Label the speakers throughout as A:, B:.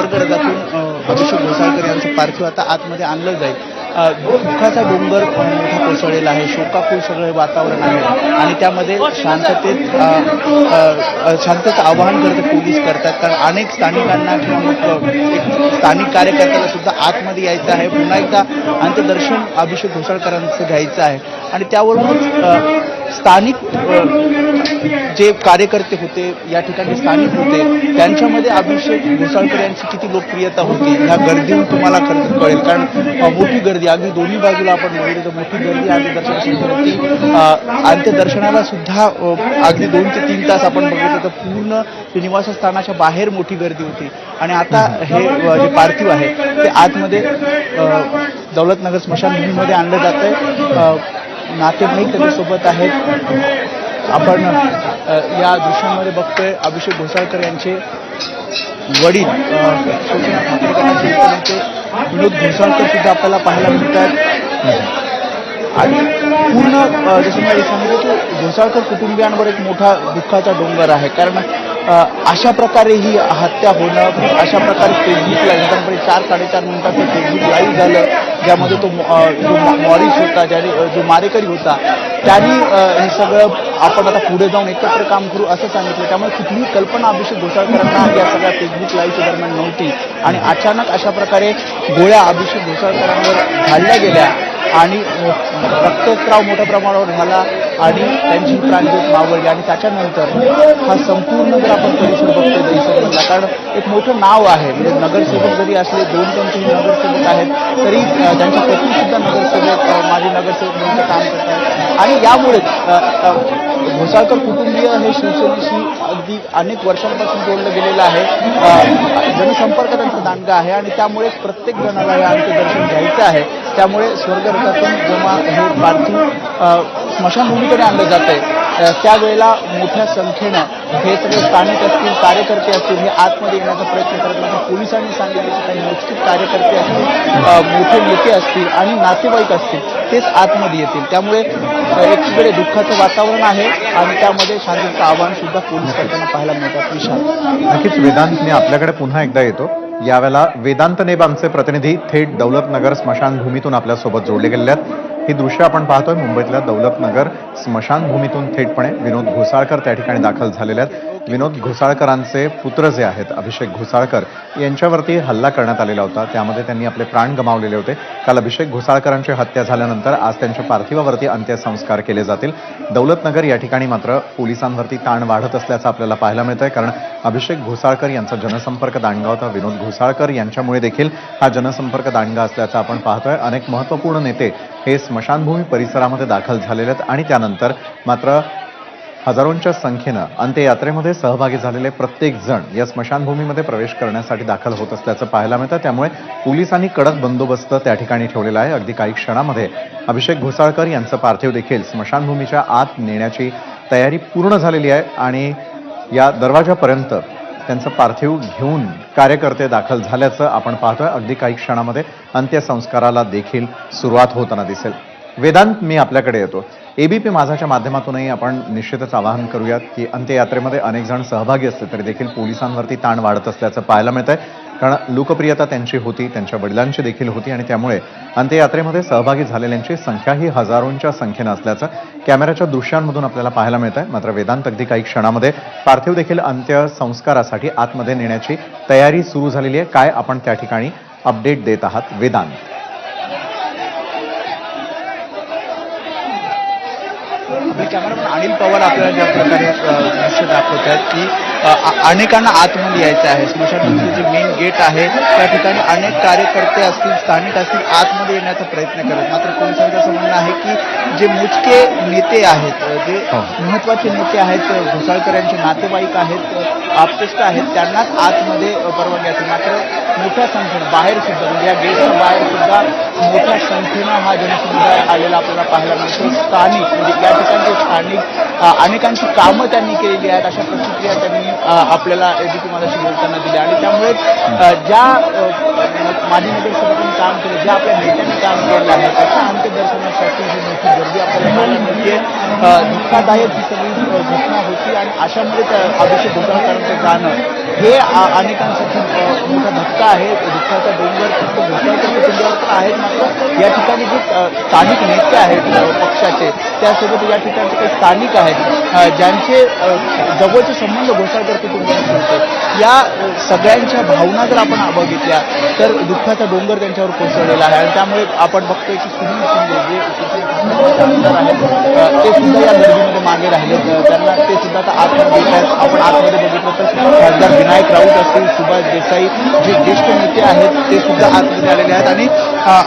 A: स्वर्गरजातून अ, अभिषेक घोसाळकर यांचं पार्थिव आता आतमध्ये आणलं जाईल. दुःखाचा डोंगर मोठा कोसळलेला आहे शोकाकुल सगळं वातावरण आहे. आणि त्यामध्ये शांततेत अ, शांततेचं आवाहन करते पोलीस करतात. कारण अनेक स्थानिकांना किंवा मग एक स्थानिक कार्यकर्त्याला सुद्धा आतमध्ये यायचं आहे. पुन्हा एकदा अंत्यदर्शन अभिषेक घोसाळकरांचं घ्यायचं आहे. आणि त्यावरूनच स्थानिक जे कार्यकर्ते होते या ठिकाणी स्थानिक होते त्यांच्यामध्ये अभिषेक घोसाळकर यांची किती लोकप्रियता होती ह्या गर्दीहून तुम्हाला खरं कळेल. कारण मोठी गर्दी अगदी दोन्ही बाजूला आपण बघितलं तर मोठी गर्दी अंत्यदर्शनासाठी होती. अ, अंत्यदर्शनाला सुद्धा अगदी दोन ते तीन तास आपण बघितलं तर पूर्ण ते निवासस्थानाच्या बाहेर मोठी गर्दी होती. आणि आता हे जे पार्थिव आहे ते आतमध्ये दौलतनगर स्मशानभूमीमध्ये आणलं जात आहे नातेवाईक सोबत आहेत? आपण या दृश्यामध्ये बघतोय अभिषेक घोसाळकर यांचे वडील विनोद घोसाळकर सुद्धा आपल्याला पाहायला मिळतात. आणि पूर्ण जसं मी सांगितलं की घोसाळकर कुटुंबियांवर एक मोठा दुःखाचा डोंगर आहे. कारण अशा प्रकारे ही हत्या होणं अशा प्रकारे फेसबुकला लाईव्ह साधारणपणे चार साडेचार मिनिटाचं फेसबुक लाईव्ह झालं ज्यामध्ये तो जो मॉरिस होता ज्याने जो मारेकरी होता त्यांनी हे सगळं आपण आता पुढे जाऊन एकत्र काम करू असं सांगितलं. त्यामुळे कुठलीही कल्पना अभिषेक घोसाळकरांना या सगळ्या फेसबुक लाईव्हच्या दरम्यान नव्हती. आणि अचानक अशा प्रकारे गोळ्या अभिषेक घोसाळकरांवर झाडल्या गेल्या. आणि रक्तस्राव मोठ्या प्रमाणावर झाला आणि त्यांची प्राणज्योत मावळली. आणि त्याच्यानंतर हा संपूर्ण जर आपण परिसर बघतो दहीसरला कारण एक मोठं नाव आहे. म्हणजे नगरसेवक जरी असले दोन त्यांचे नगरसेवक आहेत तरी त्यांच्या पत्नीसुद्धा नगरसेवक अ, माजी नगरसेवक म्हणून काम करतात. आणि यामुळे घोसाळकर कुटुंबीय हे शिवसेनेशी आधी अनेक वर्षांपासून जोडलं गेलेलं आहे. जनसंपर्क त्यांचा दांडगा आहे आणि त्यामुळे प्रत्येक जणाला हे अंत्यदर्शन घ्यायचं आहे. त्यामुळे स्वर्गरथातून जेव्हा हे पार्थिव स्मशानभूमीकडे आणलं जात आहे त्यावेळेला मोठ्या संख्येनं हे सगळे स्थानिक असतील कार्यकर्ते असतील हे आतमध्ये येण्याचा प्रयत्न करत मात्र पोलिसांनी सांगितलं की काही निश्चित कार्यकर्ते असतील मोठे नेते असतील आणि नातेवाईक असतील तेच आतमध्ये येतील. त्यामुळे एकीकडे दुःखाचं वातावरण आहे आणि त्यामध्ये शांततेचं आव्हान सुद्धा पोलीस करताना पाहायला मिळतात. विशाल.
B: नक्कीच वेदांत मी आपल्याकडे पुन्हा एकदा येतो. यावेळेला वेदांत नेब आमचे प्रतिनिधी थेट दौलतनगर स्मशानभूमीतून आपल्यासोबत जोडले गेले आहेत. ही दृश्य आपण पाहतोय मुंबईतल्या दौलतनगर स्मशानभूमीतून थेटपणे विनोद घोसाळकर त्या ठिकाणी दाखल झालेले आहेत. विनोद घोसाळकरांचे पुत्र जे आहेत अभिषेक घोसाळकर यांच्यावरती हल्ला करण्यात आलेला होता. त्यामध्ये त्यांनी आपले प्राण गमावलेले होते. काल अभिषेक घोसाळकरांची हत्या झाल्यानंतर आज त्यांच्या पार्थिवावरती अंत्यसंस्कार केले जातील. दौलतनगर या ठिकाणी मात्र पोलिसांवरती ताण वाढत असल्याचं आपल्याला पाहायला मिळत आहे कारण अभिषेक घोसाळकर यांचा जनसंपर्क दांडगा होता. विनोद घोसाळकर यांच्यामुळे देखील हा जनसंपर्क दांडगा असल्याचं आपण पाहतोय. अनेक महत्त्वपूर्ण नेते हे स्मशानभूमी परिसरामध्ये दाखल झालेले आहेत आणि त्यानंतर मात्र हजारोंच्या संख्येनं अंत्ययात्रेमध्ये सहभागी झालेले प्रत्येक जण या स्मशानभूमीमध्ये प्रवेश करण्यासाठी दाखल होत असल्याचं पाहायला मिळतं. त्यामुळे पोलिसांनी कडक बंदोबस्त त्या ठिकाणी ठेवलेला आहे. अगदी काही क्षणामध्ये अभिषेक घोसाळकर यांचं पार्थिव देखील स्मशानभूमीच्या आत नेण्याची तयारी पूर्ण झालेली आहे आणि या दरवाजापर्यंत त्यांचं पार्थिव घेऊन कार्यकर्ते दाखल झाल्याचं आपण पाहतोय. अगदी काही क्षणामध्ये अंत्यसंस्काराला देखील सुरुवात होताना दिसेल. वेदांत मी आपल्याकडे येतो. एबीपी माझाच्या माध्यमातूनही आपण निश्चितच आवाहन करूयात की अंत्ययात्रेमध्ये अनेक जण सहभागी असले तरी देखील पोलिसांवरती ताण वाढत असल्याचं पाहायला मिळत आहे कारण लोकप्रियता त्यांची होती त्यांच्या वडिलांची देखील होती आणि त्यामुळे अंत्ययात्रेमध्ये सहभागी झालेल्यांची संख्या ही हजारोंच्या संख्येनं असल्याचं कॅमेऱ्याच्या दृश्यांमधून आपल्याला पाहायला मिळत आहे मात्र वेदांत अगदी काही क्षणामध्ये पार्थिव देखील अंत्यसंस्कारासाठी आतमध्ये नेण्याची तयारी सुरू झालेली आहे. काय आपण त्या ठिकाणी अपडेट देत आहात? वेदांत.
A: कॅमेरामॅन अनिल पवार आपल्याला ज्या प्रकारे दृश्य दाखवत आहेत की अनेकांना आतमध्ये यायचं आहे. स्मशानभूमीचं जे मेन गेट आहे त्या ठिकाणी अनेक कार्यकर्ते असतील स्थानिक असतील आतमध्ये येण्याचा प्रयत्न करत मात्र पोलिसांचं असं म्हणणं आहे की जे मोजके नेते आहेत जे
B: हो.
A: महत्त्वाचे नेते आहेत घोसाळकर यांचे नातेवाईक आहेत आप्तेष्ट आहेत त्यांनाच आतमध्ये परवानगी असेल मात्र मोठ्या संख्येनं बाहेर सुद्धा म्हणजे या गेटच्या बाहेर सुद्धा मोठ्या संख्येनं हा जनसमुदाय आलेला आपल्याला पाहायला मिळतो. स्थानिक म्हणजे या ठिकाणचे स्थानिक अनेकांची कामं त्यांनी केलेली आहेत अशा प्रतिक्रिया त्यांनी आपल्याला एबीपी माझ्याशी बोलताना दिल्या. आणि त्यामुळे ज्या माजी नगरसेवकांनी काम केलं ज्या आपल्या नेत्यांनी काम केलं आहे त्याच्या अंत्यदर्शनासाठी ही मोठी गर्दी आपल्याला पाहायला मिळते. अ, धक्कादायक ही सगळी घटना होती आणि अशामुळे त्या अभिषेक घोसाळकरांचं जाणं हे अनेकांसाठी मोठा धक्का आहे. दुःखाचा डोंगर तर आहेत मात्र. या ठिकाणी जे स्थानिक नेते आहेत पक्षाचे त्यासोबत या ठिकाणचे काही स्थानिक आहेत. ज्यांचे जवळचे संबंध घोसाळकर कुटुंबाशी होते या सगळ्यांच्या भावना जर आपण बघितल्या तर दुःखाचा डोंगर त्यांच्यावर कोसळलेला आहे. आणि त्यामुळे आपण बघतोय की सुनील शिंदे जे आमदार आहेत ते सुद्धा या गर्दीमध्ये मागे राहिले. त्यांना ते सुद्धा आता आतमध्ये येत आहेत. आपण आतमध्ये बघितलं तर खासदार विनायक राऊत असतील सुभाष देसाई जे ज्येष्ठ नेते आहेत ते सुद्धा आतमध्ये आलेले आहेत. आणि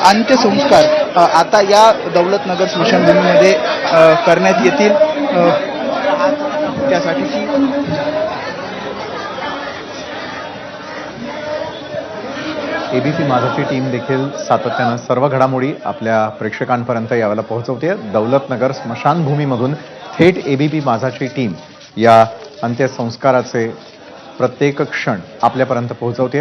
A: अंत्यसंस्कार आता या दौलतनगर स्मशानभूमीमध्ये करण्यात येतील. ए बी
B: एबीपी माझाची टीम देखील सातत्यानं सर्व घडामोडी आपल्या प्रेक्षकांपर्यंत यावेळेला पोहोचवते दौलतनगर स्मशानभूमीमधून थेट एबीपी माझाची टीम या अंत्यसंस्काराचे प्रत्येक क्षण आपल्यापर्यंत पोहोचवते